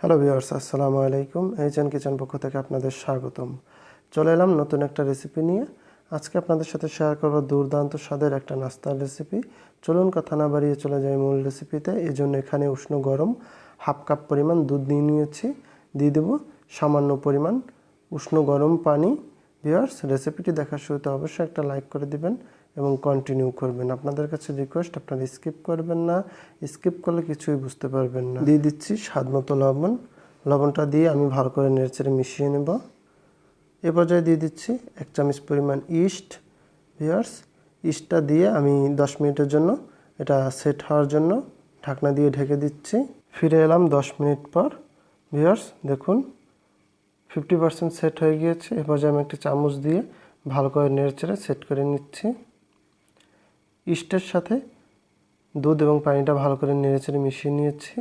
Hello viewers আসসালামু আলাইকুম HN kitchen পক্ষ থেকে আপনাদের স্বাগতম। চলে এলাম নতুন একটা রেসিপি নিয়ে। আজকে আপনাদের সাথে শেয়ার করব দুর্দান্ত স্বাদের একটা নাস্তার রেসিপি চলুন কথা না বাড়িয়ে চলে যাই মূল রেসিপিতে এই জন্য এখানে উষ্ণ গরম হাফ কাপ পরিমাণ দুধ নিয়ে নিয়েছি। দিয়ে দেবো সামান্য পরিমাণ উষ্ণ গরম পানি। ভিউয়ার্স রেসিপিটি দেখার শুরুতে অবশ্যই একটা লাইক করে দিবেন। এবং কন্টিনিউ করবেন। আপনাদের কাছে রিকোয়েস্ট আপনারা স্কিপ করবেন না। স্কিপ করলে কিছুই বুঝতে পারবেন না। দিয়ে দিচ্ছি স্বাদ মতো লবণ। লবণটা দিয়ে আমি ভালো করে নেড়েচেড়ে মিশিয়ে নেব। এ পর্যায়ে দিয়ে দিচ্ছি এক চামচ পরিমাণ ইস্ট ভিয়ার্স ইস্টটা দিয়ে আমি দশ মিনিটের জন্য এটা সেট হওয়ার জন্য ঢাকনা দিয়ে ঢেকে দিচ্ছি। ফিরে এলাম দশ মিনিট পর। ভিয়ার্স দেখুন ফিফটি পার্সেন্ট সেট হয়ে গিয়েছে। এ পর্যায়ে আমি একটি চামচ দিয়ে ভালো করে নেড়েচেড়ে সেট করে নিচ্ছি। ইস্টের সাথে দুধ এবং পানিটা ভালো করে নেড়েচেড়ে মিশিয়ে নিয়েছি।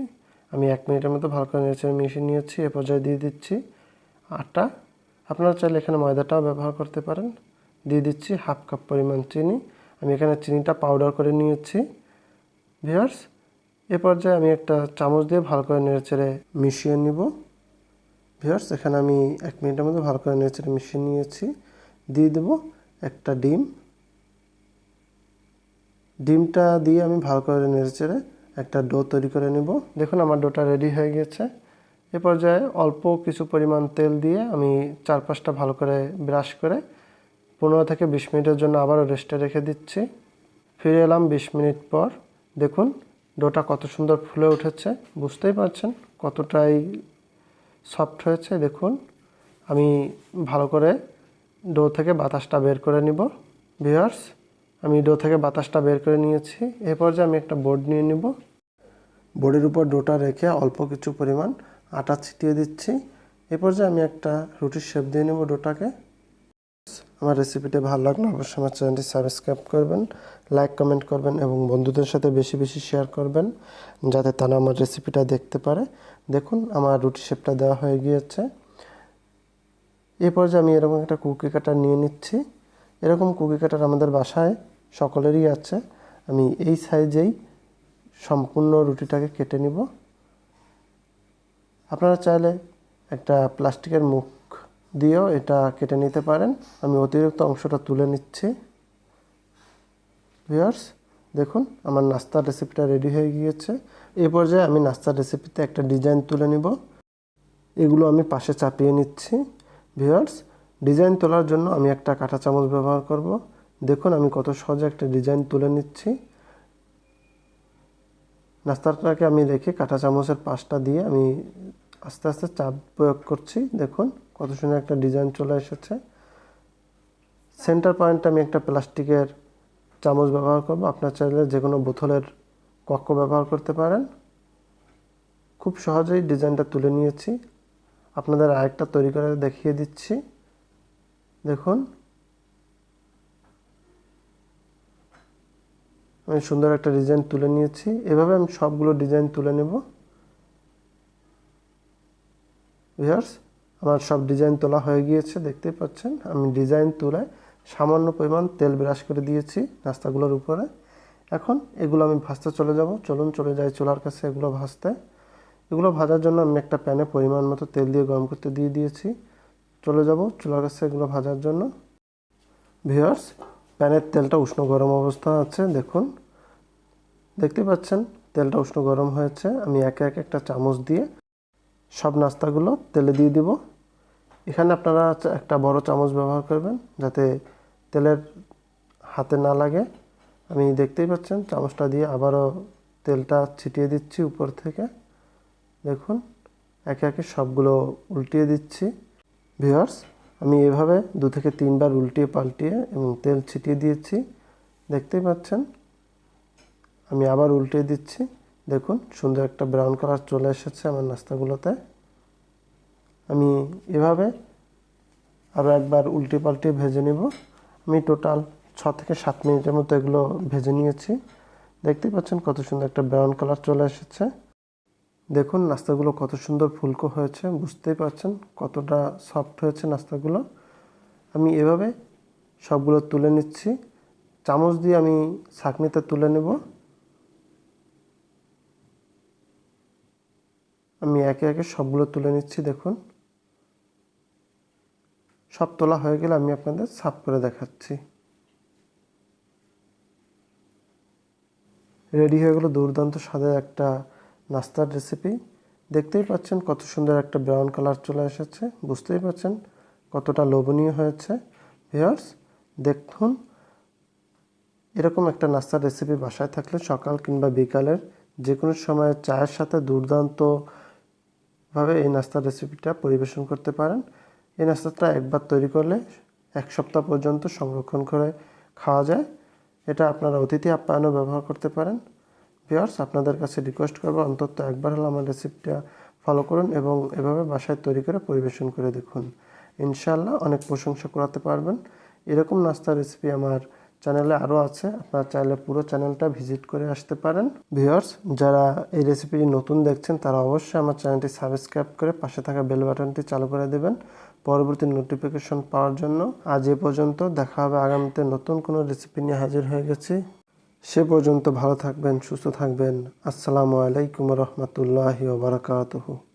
আমি এক মিনিটের মতো ভালো করে নেড়েচেড়ে মিশিয়ে নিয়েছি, এ পর্যায়ে দিয়ে দিচ্ছি আটা। আপনারা চাইলে এখানে ময়দাটাও ব্যবহার করতে পারেন। দিয়ে দিচ্ছি হাফ কাপ পরিমাণ চিনি। আমি এখানে চিনিটা পাউডার করে নিয়েছি। ভিয়ার্স এ পর্যায়ে আমি একটা চামচ দিয়ে ভালো করে নেড়েচেড়ে মিশিয়ে নিব। ভিয়ার্স এখানে আমি এক মিনিটের মধ্যে ভালো করে নেড়েচেড়ে মিশিয়ে নিয়েছি। দিয়ে দেবো একটা ডিম। ডিমটা দিয়ে আমি ভালো করে নেড়েচেড়ে একটা ডো তৈরি করে নেব। দেখুন আমার ডোটা রেডি হয়ে গেছে। এ পর্যায়ে অল্প কিছু পরিমাণ তেল দিয়ে আমি চার পাঁচটা ভালো করে ব্রাশ করে পনেরো থেকে বিশ মিনিটের জন্য আবারও রেস্টে রেখে দিচ্ছি। ফিরে এলাম বিশ মিনিট পর। দেখুন, ডোটা কত সুন্দর ফুলে উঠেছে। বুঝতেই পারছেন কতটাই সফট হয়েছে। দেখুন, আমি ভালো করে ডো থেকে বাতাসটা বের করে নিব। ভিওয়ার্স আমি ডো থেকে বাতাসটা বের করে নিয়েছি। এরপর যে আমি একটা বোর্ড নিয়ে নিব। বোর্ডের উপর ডোটা রেখে অল্প কিছু পরিমাণ আটা ছিটিয়ে দিচ্ছি। এরপর যে আমি একটা রুটির শেপ দিয়ে নেব ডোটাকে। আমার রেসিপিটা ভালো লাগলে অবশ্যই আমার চ্যানেলটি সাবস্ক্রাইব করবেন, লাইক, কমেন্ট করবেন এবং বন্ধুদের সাথে বেশি বেশি শেয়ার করবেন, যাতে তারা আমার রেসিপিটা দেখতে পারে। দেখুন, আমার রুটি শেপটা দেওয়া হয়ে গিয়েছে। এ পর্যায়ে আমি এরকম একটা কুকি কাটার নিয়ে নিচ্ছি। এরকম কুকি কাটার আমাদের বাসায় সকলেরই আছে। আমি এই সাইজেই সম্পূর্ণ রুটিটাকে কেটে নিব। আপনারা চাইলে একটা প্লাস্টিকের মুখ দিয়েও এটা কেটে নিতে পারেন। আমি অতিরিক্ত অংশটা তুলে নিচ্ছি। ভিউয়ার্স, দেখুন, আমার নাস্তার রেসিপিটা রেডি হয়ে গিয়েছে। এই পর্যায়ে আমি নাস্তার রেসিপিতে একটা ডিজাইন তুলে নিব। এগুলো আমি পাশে চাপিয়ে নিচ্ছি। ভিউয়ার্স, ডিজাইন তোলার জন্য আমি একটা কাঁটা চামচ ব্যবহার করব। দেখুন, আমি কত সহজে একটা ডিজাইন তুলে নিচ্ছি। নাস্তাটাকে আমি রেখে কাঁটা চামচের পাশটা দিয়ে আমি আস্তে আস্তে চাপ প্রয়োগ করছি। দেখুন, কত সুন্দর একটা ডিজাইন চলে এসেছে। সেন্টার পয়েন্টটা আমি একটা প্লাস্টিকের চামচ ব্যবহার করব। আপনার চাইলে যে কোনো বোতলের কক্ষ ব্যবহার করতে পারেন। খুব সহজেই ডিজাইনটা তুলে নিয়েছি। আপনাদের আরেকটা তৈরি করে দেখিয়ে দিচ্ছি। দেখুন আমি সুন্দর একটা ডিজাইন তুলে নিয়েছি। এভাবে আমি সবগুলো ডিজাইন তুলে নেব। ভিয়ার্স আমার সব ডিজাইন তোলা হয়ে গিয়েছে, দেখতেই পাচ্ছেন। আমি ডিজাইন তুলে সামান্য পরিমাণ তেল ব্রাশ করে দিয়েছি নাস্তাগুলোর উপরে। এখন এগুলো আমি ভাজতে চলে যাব। চলুন চলে যাই চুলার কাছে এগুলো ভাজতে। এগুলো ভাজার জন্য আমি একটা প্যানে পরিমাণ মতো তেল দিয়ে গরম করতে দিয়ে দিয়েছি। চলে যাব চুলার কাছে এগুলো ভাজার জন্য। ভিওয়ার্স প্যানের তেলটা উষ্ণ গরম অবস্থা আছে, দেখুন। দেখতে পাচ্ছেন, তেলটা উষ্ণ গরম হয়েছে। আমি একে একে একটা চামচ দিয়ে সব নাস্তাগুলো তেলে দিয়ে দিব। এখানে আপনারা একটা বড় চামচ ব্যবহার করবেন, যাতে তেলের হাতে না লাগে। আমি দেখতেই পাচ্ছেন, চামচটা দিয়ে আবারও তেলটা ছিটিয়ে দিচ্ছি উপর থেকে। দেখুন, একে একে সবগুলো উল্টিয়ে দিচ্ছি। ভিওয়ার্স আমি এভাবে দু থেকে তিনবার উল্টিয়ে পাল্টিয়ে এবং তেল ছিটিয়ে দিয়েছি। দেখতেই পাচ্ছেন? আমি আবার উল্টিয়ে দিচ্ছি। দেখুন, সুন্দর একটা ব্রাউন কালার চলে এসেছে আমার নাস্তাগুলোতে। আমি এভাবে আরও একবার উল্টে পাল্টে ভেজে নেব। আমি টোটাল ছ থেকে সাত মিনিটের মতো এগুলো ভেজে নিয়েছি। দেখতেই পাচ্ছেন কত সুন্দর একটা ব্রাউন কালার চলে এসেছে। দেখুন, নাস্তাগুলো কত সুন্দর ফুলকো হয়েছে, বুঝতেই পারছেন কতটা সফট হয়েছে নাস্তাগুলো। আমি এভাবে সবগুলো তুলে নিচ্ছি। চামচ দিয়ে আমি ছাঁকনিতে তুলে নেব। আমি একে একে সবগুলো তুলে নিচ্ছি, দেখুন। সব তোলা হয়ে গেলে আমি আপনাদের সাফ করে দেখাচ্ছি। রেডি হয়ে গেলো দুর্দান্ত স্বাদের একটা নাস্তার রেসিপি দেখতেই পাচ্ছেন কত সুন্দর একটা ব্রাউন কালার চলে এসেছে। বুঝতেই পাচ্ছেন কতটা লোভনীয় হয়েছে। ভিওর্স দেখুন, এরকম একটা নাস্তার রেসিপি বাসায় থাকলে সকাল কিংবা বিকালের যে কোনো সময় চায়ের সাথে দুর্দান্তভাবে এই নাস্তার রেসিপিটা পরিবেশন করতে পারেন। এই নাস্তাটা একবার তৈরি করলে এক সপ্তাহ পর্যন্ত সংরক্ষণ করে খাওয়া যায়। এটা আপনারা অতিথি আপ্যায়নও ব্যবহার করতে পারেন। ভিওর্স আপনাদের কাছে রিকোয়েস্ট করব, অন্তত একবার হলে আমার রেসিপিটা ফলো করুন এবং এভাবে বাসায় তৈরি করে পরিবেশন করে দেখুন। ইনশাল্লাহ অনেক প্রশংসা করাতে পারবেন। এরকম নাস্তার রেসিপি আমার চ্যানেলে আরও আছে, আপনারা চাইলে পুরো চ্যানেলটা ভিজিট করে আসতে পারেন। ভিউয়ার্স যারা এই রেসিপিটি নতুন দেখছেন, তারা অবশ্যই আমার চ্যানেলটি সাবস্ক্রাইব করে পাশে থাকা বেল বাটনটি চালু করে দেবেন পরবর্তী নোটিফিকেশন পাওয়ার জন্য। আজ এ পর্যন্ত, দেখা হবে আগামীতে নতুন কোনো রেসিপি নিয়ে হাজির হয়ে গেছি। সে পর্যন্ত ভালো থাকবেন সুস্থ থাকবেন। আসসালামু আলাইকুম রহমতুল্লাহি ওবরাকাতুহু